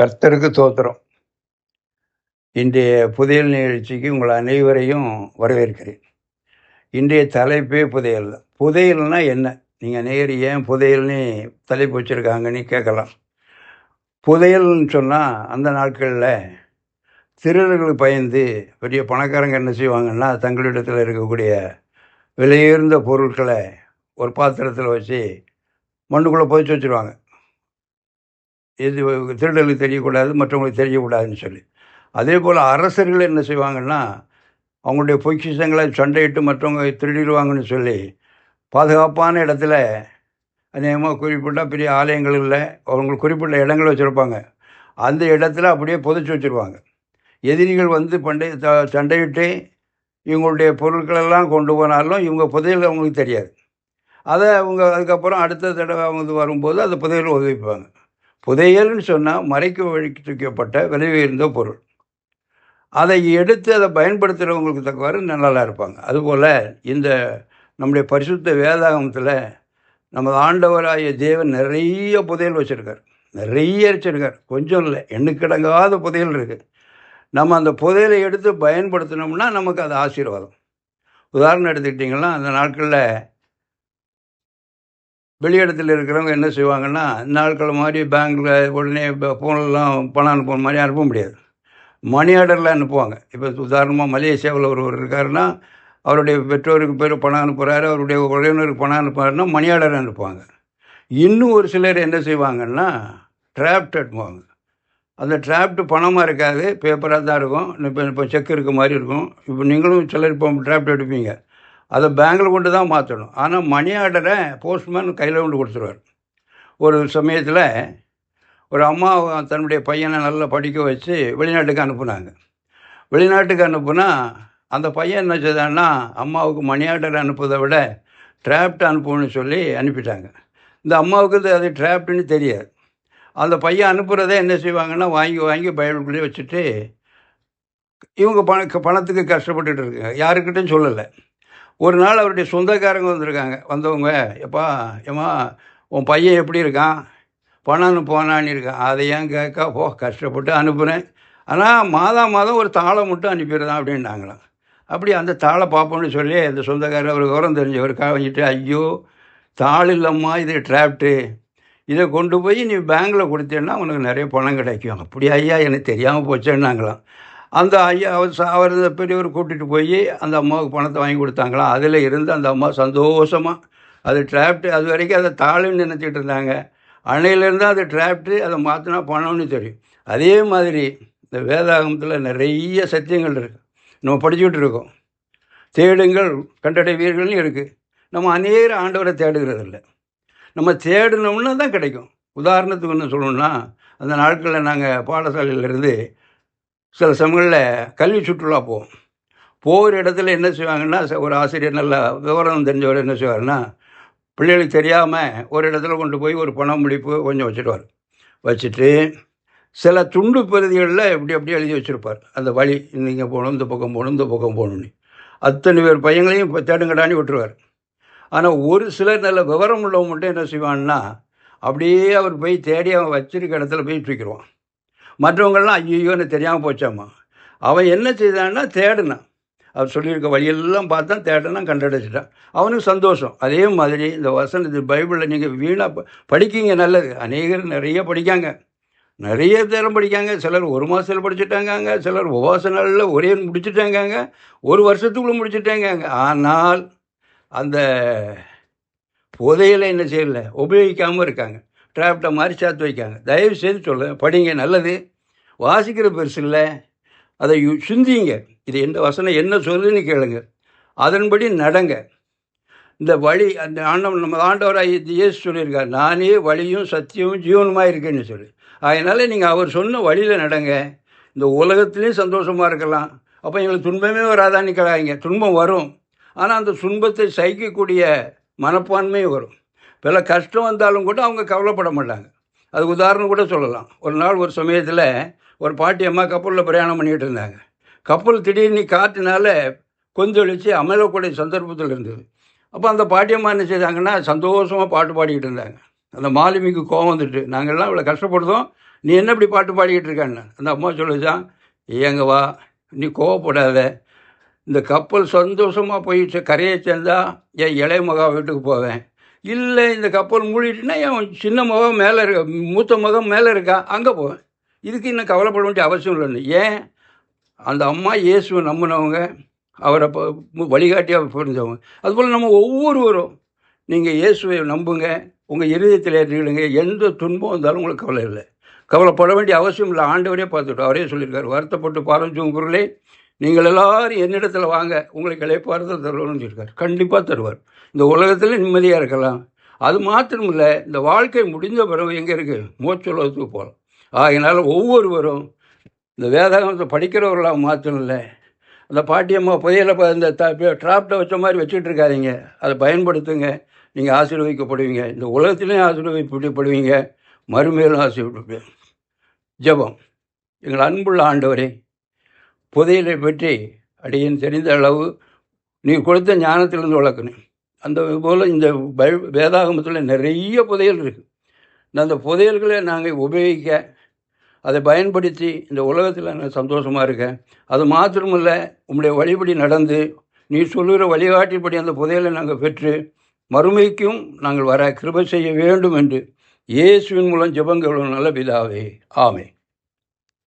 கர்த்தருக்கு தோத்திரம். இன்றைய புதையல் நிகழ்ச்சிக்கு உங்கள் அனைவரையும் வரவேற்கிறேன். இன்றைய தலைப்பே புதையல். தான் புதையல்னால் என்ன? நீங்கள் நேர் ஏன் புதையல்னு தலைப்பு வச்சுருக்காங்கன்னு கேட்கலாம். புதையல்னு சொன்னால் அந்த நாட்களில் திருடர்கள் பயந்து பெரிய பணக்காரங்க என்ன செய்வாங்கன்னா தங்களிடத்தில் இருக்கக்கூடிய விலையுயர்ந்த பொருட்களை ஒரு பாத்திரத்தில் வச்சு மண்ணுக்குள்ளே புதைச்சி வச்சுருவாங்க. இது திருடர்களுக்கு தெரியக்கூடாது மற்றவங்களுக்கு தெரியக்கூடாதுன்னு சொல்லி. அதே போல் அரசர்கள் என்ன செய்வாங்கன்னா அவங்களுடைய பொக்கிஷங்களை சண்டையிட்டு மற்றவங்க திருடிடுவாங்கன்னு சொல்லி பாதுகாப்பான இடத்துல அநேகமாக குறிப்பிட்ட பெரிய ஆலயங்கள் இல்லை அவங்களுக்கு குறிப்பிட்ட இடங்கள் வச்சுருப்பாங்க. அந்த இடத்துல அப்படியே புதைச்சி வச்சுருவாங்க. எதிரிகள் வந்து பண்டை த சண்டையிட்டு இவங்களுடைய பொருட்களெல்லாம் கொண்டு போனாலும் இவங்க புதையல் அவங்களுக்கு தெரியாது. அதை அவங்க அதுக்கப்புறம் அடுத்த தடவை அவங்க வரும்போது அந்த புதையல் உதவிப்பாங்க. புதையல்னு சொன்னால் மறைக்க வைக்கப்பட்ட விலை உயர்ந்த பொருள். அதை எடுத்து அதை பயன்படுத்துகிறவங்களுக்கு தக்கவாறு நல்லா இருப்பாங்க. அதுபோல் இந்த நம்முடைய பரிசுத்த வேதாகமத்தில் நமது ஆண்டவராகிய தேவன் நிறைய புதையல் வச்சுருக்கார். நிறைய வச்சுருக்கார் கொஞ்சம் இல்லை எண்ணுக்கிடங்காத புதையல் இருக்குது நம்ம அந்த புதையலை எடுத்து பயன்படுத்தினோம்னா நமக்கு அது ஆசீர்வாதம். உதாரணம் எடுத்துக்கிட்டிங்கன்னா அந்த நாட்களில் வெளியிடத்தில் இருக்கிறவங்க என்ன செய்வாங்கன்னா நாட்கள் மாதிரி பேங்க்கில் உடனே ஃபோன்லாம் பணம் அனுப்புற மாதிரி அனுப்ப முடியாது. மணி ஆர்டரில் அனுப்புவாங்க. இப்போ உதாரணமாக மலேசியாவில் ஒருவர் இருக்காருன்னா அவருடைய பெற்றோருக்கு பேர் பணம் அனுப்புகிறாரு அவருடைய உறவினருக்கு பணம் அனுப்புகிறாருன்னா மணி ஆர்டர் அனுப்புவாங்க. இன்னும் ஒரு சிலர் என்ன செய்வாங்கன்னா டிராப்ட் அனுப்புவாங்க அந்த டிராப்ட் பணமாக இருக்காது பேப்பராக தான் இருக்கும். இப்போ இப்போ செக் இருக்க மாதிரி இருக்கும். இப்போ நீங்களும் சிலர் இப்போ டிராப்ட் எடுப்பீங்க. அதை பேங்கில் கொண்டு தான் மாற்றணும் ஆனால் மணி ஆர்டரை போஸ்ட்மேன் கையில் கொண்டு கொடுத்துருவார். ஒரு சமயத்தில் ஒரு அம்மா தன்னுடைய பையனை நல்லா படிக்க வச்சு வெளிநாட்டுக்கு அனுப்புனாங்க. வெளிநாட்டுக்கு அனுப்புனா அந்த பையன் என்ன செய்தான்னா அம்மாவுக்கு மணி ஆர்டர் அனுப்புவதை விட டிராப்ட் அனுப்புன்னு சொல்லி அனுப்பிட்டாங்க. இந்த அம்மாவுக்கு அது டிராப்ட்னு தெரியாது. அந்த பையன் அனுப்புகிறதே என்ன செய்வாங்கன்னா வாங்கி வாங்கி பைபிள்குள்ளேயே வச்சுட்டு இவங்க பண பணத்துக்கு கஷ்டப்பட்டுட்டு இருக்காங்க. யாருக்கிட்டையும் சொல்லலை. ஒரு நாள் அவருடைய சொந்தக்காரங்க வந்திருக்காங்க. வந்தவங்க எப்பா ஏம்மா உன் பையன் எப்படி இருக்கான்? பணம் போனான்னு இருக்கான். அதை ஏன் கேட்க? போ கஷ்டப்பட்டு அனுப்புகிறேன் ஆனால் மாதம் மாதம் ஒரு தாளை மட்டும் அனுப்பிடுதான் அப்படின்னாங்களாம். அப்படி அந்த தாளை பார்ப்போம்னு சொல்லி அந்த சொந்தக்காரர் அவருக்கு உரம் தெரிஞ்சவர் காவஞ்சிட்டு ஐயோ தாள் இல்லைம்மா இது டிராப்ட்டு இதை கொண்டு போய் நீ பேங்கில் கொடுத்தேன்னா உனக்கு நிறைய பணம் கிடைக்கும். அப்படி ஐயா எனக்கு தெரியாமல் போச்சேன்னாங்களாம். அந்த ஐயா அவர் அவர் பெரியவர் கூட்டிகிட்டு போய் அந்த அம்மாவுக்கு பணத்தை வாங்கி கொடுத்தாங்களா? அதில் இருந்து அந்த அம்மா சந்தோஷமாக அது டிராப்ட்டு அது வரைக்கும் அதை தாளுன்னு நினச்சிட்டு இருந்தாங்க. அன்னையிலேருந்து அது டிராப்ட்டு அதை மாற்றினா பணம்னு தெரியும். அதே மாதிரி இந்த வேதாகமத்தில் நிறைய சத்தியங்கள் இருக்குது நம்ம படிச்சுக்கிட்டு இருக்கோம். தேடுங்கள் கண்டடைவீர்கள்னு இருக்குது நம்ம அநேக ஆண்டவரை தேடுகிறது இல்லை நம்ம தேடினோம்னா தான் கிடைக்கும். உதாரணத்துக்கு ஒன்று சொல்லணும்னா அந்த நாட்களில் நாங்கள் பாடசாலையிலேருந்து சில சமயங்களில் கல்வி சுற்றுலா போவோம். போகிற இடத்துல என்ன செய்வாங்கன்னா ஒரு ஆசிரியர் நல்லா விவரம் தெரிஞ்சவர் என்ன செய்வார்னா பிள்ளைகளுக்கு தெரியாமல் ஒரு இடத்துல கொண்டு போய் ஒரு பணம் முடிப்பு கொஞ்சம் வச்சுருவார் வச்சுட்டு சில துண்டு பகுதிகளில் இப்படி அப்படியே எழுதி வச்சுருப்பார். அந்த வழி இங்கே போகணும் இந்த பக்கம் போகணும் இந்த பக்கம் போகணும்னு. அத்தனை பேர் பையங்களையும் இப்போ தேடுங்கடான்னு விட்டுருவார். ஆனால் ஒரு சிலர் நல்ல விவரம் உள்ளவங்க மட்டும் என்ன செய்வான்னா அப்படியே அவர் போய் தேடி அவன் வச்சிருக்க இடத்துல போய் தூக்கிடுவான். மற்றவங்கள்லாம் ஐயோன்னு தெரியாமல் போச்சாம்மா அவன் என்ன செய்தான்னா தேடினான். அவர் சொல்லியிருக்க வழியெல்லாம் பார்த்தா தேடனா கண்டடைச்சிட்டான். அவனுக்கு சந்தோஷம். அதே மாதிரி இந்த வசனத்து பைபிளில் நீங்கள் வீணாக படிக்கிங்க நல்லது. அநேகர் நிறைய படிக்காங்க. நிறைய தேரம் படிக்காங்க. சிலர் ஒரு மாதத்தில் படிச்சுட்டாங்க சிலர் உபவாச நாளில் ஒரே முடிச்சுட்டாங்க ஒரு வருஷத்துக்குள்ளே முடிச்சுட்டாங்க ஆனால் அந்த புதையில என்ன செய்யலை? உபயோகிக்காமல் இருக்காங்க. டிராஃப்டை மாதிரி சேர்த்து வைக்காங்க. தயவு செய்து சொல்ல படிங்க. நல்லது. வாசிக்கிற பெருசு இல்லை. அதை சிந்திங்க. இது எந்த வசனம் என்ன சொல்லுன்னு கேளுங்க. அதன்படி நடங்க. இந்த வழி அந்த ஆண்டவன் நம்ம ஆண்டவராக இயேசு சொல்லியிருக்கார். நானே வழியும் சத்தியமும் ஜீவனுமாக இருக்கேன்னு சொல்லி. அதனால் நீங்கள் அவர் சொன்ன வழியில் நடங்க. இந்த உலகத்துலேயும் சந்தோஷமாக இருக்கலாம். அப்போ எங்களுக்கு துன்பமே வராதான்னு கேட்காங்க துன்பம் வரும். ஆனால் அந்த துன்பத்தை சகிக்கக்கூடிய மனப்பான்மை வரும். பல கஷ்டம் வந்தாலும் கூட அவங்க கவலைப்பட மாட்டாங்க. அது உதாரணம் கூட சொல்லலாம். ஒரு நாள் ஒரு சமயத்தில் ஒரு பாட்டி அம்மா கப்பலில் பிரயாணம் பண்ணிகிட்டு இருந்தாங்க. கப்பல் திடீர்னு காற்றுனால கொஞ்சொழிச்சு அமலக்கூடிய சந்தர்ப்பத்தில் இருந்தது. அப்போ அந்த பாட்டியம்மா என்ன செய்தாங்கன்னா சந்தோஷமாக பாட்டு பாடிக்கிட்டு இருந்தாங்க. அந்த மாலுமிக்கு கோவம் வந்துட்டு நாங்கள்லாம் இவ்வளோ கஷ்டப்படுறோம். நீ என்ன இப்படி பாட்டு பாடிக்கிட்டு இருக்கான்னு? அந்த அம்மா சொல்லுச்சான் ஏங்க வா நீ கோவப்படாத. இந்த கப்பல் சந்தோஷமாக போயிட்டு கரையை சேர்ந்தால் என் இளைய மகா வீட்டுக்கு போவேன். இல்லை இந்த கப்பல் மூடிட்டுனா என் சின்ன முகம் மேலே இருக்க மூத்த முகம் மேலே இருக்கா? அங்கே போவேன். இதுக்கு இன்னும் கவலைப்பட வேண்டிய அவசியம் இல்லைன்னு ஏன்? அந்த அம்மா இயேசுவை நம்பினவங்க அவரை ப- வழிகாட்டியாக புரிஞ்சவங்க. அதுபோல் நம்ம ஒவ்வொருவரும் நீங்கள் இயேசுவை நம்புங்க உங்கள் இருதயத்தில் ஏற்றிக்கிடுங்க எந்த துன்பம் வந்தாலும் உங்களுக்கு கவலை இல்லை. கவலைப்பட வேண்டிய அவசியம் இல்லை. ஆண்டவரே பார்த்துட்டோம் அவரே சொல்லியிருக்காரு வருத்தப்பட்டு பாரம் பொருளே நீங்கள் எல்லாரும் என்னிடத்தில் வாங்க உங்களுக்கு இளைப்பாறுதல் தருவோம்னு சொல்லியிருக்கார் கண்டிப்பாக தருவார். இந்த உலகத்தில் நிம்மதியாக இருக்கலாம். அது மாத்திரம் இல்லை இந்த வாழ்க்கை முடிந்த பிறகு எங்கே இருக்குது மோட்சலோகத்துக்கு போகலாம் ஆகினால ஒவ்வொருவரும் இந்த வேதாகமத்தை படிக்கிறவர்களாக மாத்திரம் இல்லை அந்த பாட்டியம்மா புதையில ப- இந்த ட்ராப்டை வச்ச மாதிரி வச்சுட்டு இருக்காதிங்க. அதை பயன்படுத்துங்க. நீங்கள் ஆசீர்வதிக்கப்படுவீங்க. இந்த உலகத்திலையும் ஆசீர்வதிக்கப்படுவீங்க. மறுமையிலும் ஆசீர்வதிப்பீங்க. ஜெபம். எங்கள் அன்புள்ள ஆண்டவரே புதையலை பற்றி அடியேன் தெரிந்த அளவு நீ கொடுத்த ஞானத்திலிருந்து வளர்க்கணும் அந்த போல் இந்த பை வேதாகமத்தில் நிறைய புதையல் இருக்குது அந்த புதையல்களை நாங்கள் உபயோகிக்க அதை பயன்படுத்தி இந்த உலகத்தில் நான் சந்தோஷமாக இருக்கேன். அது மாத்திரமில்ல உங்களுடைய வழிபடி நடந்து நீ சொல்லுகிற வழிகாட்டின்படி அந்த புதையலை நாங்கள் பெற்று மறுமைக்கும் நாங்கள் வர கிருபை செய்ய வேண்டும் என்று இயேசுவின் மூலம் ஜபங்களும் நல்ல பிதாவே. ஆமை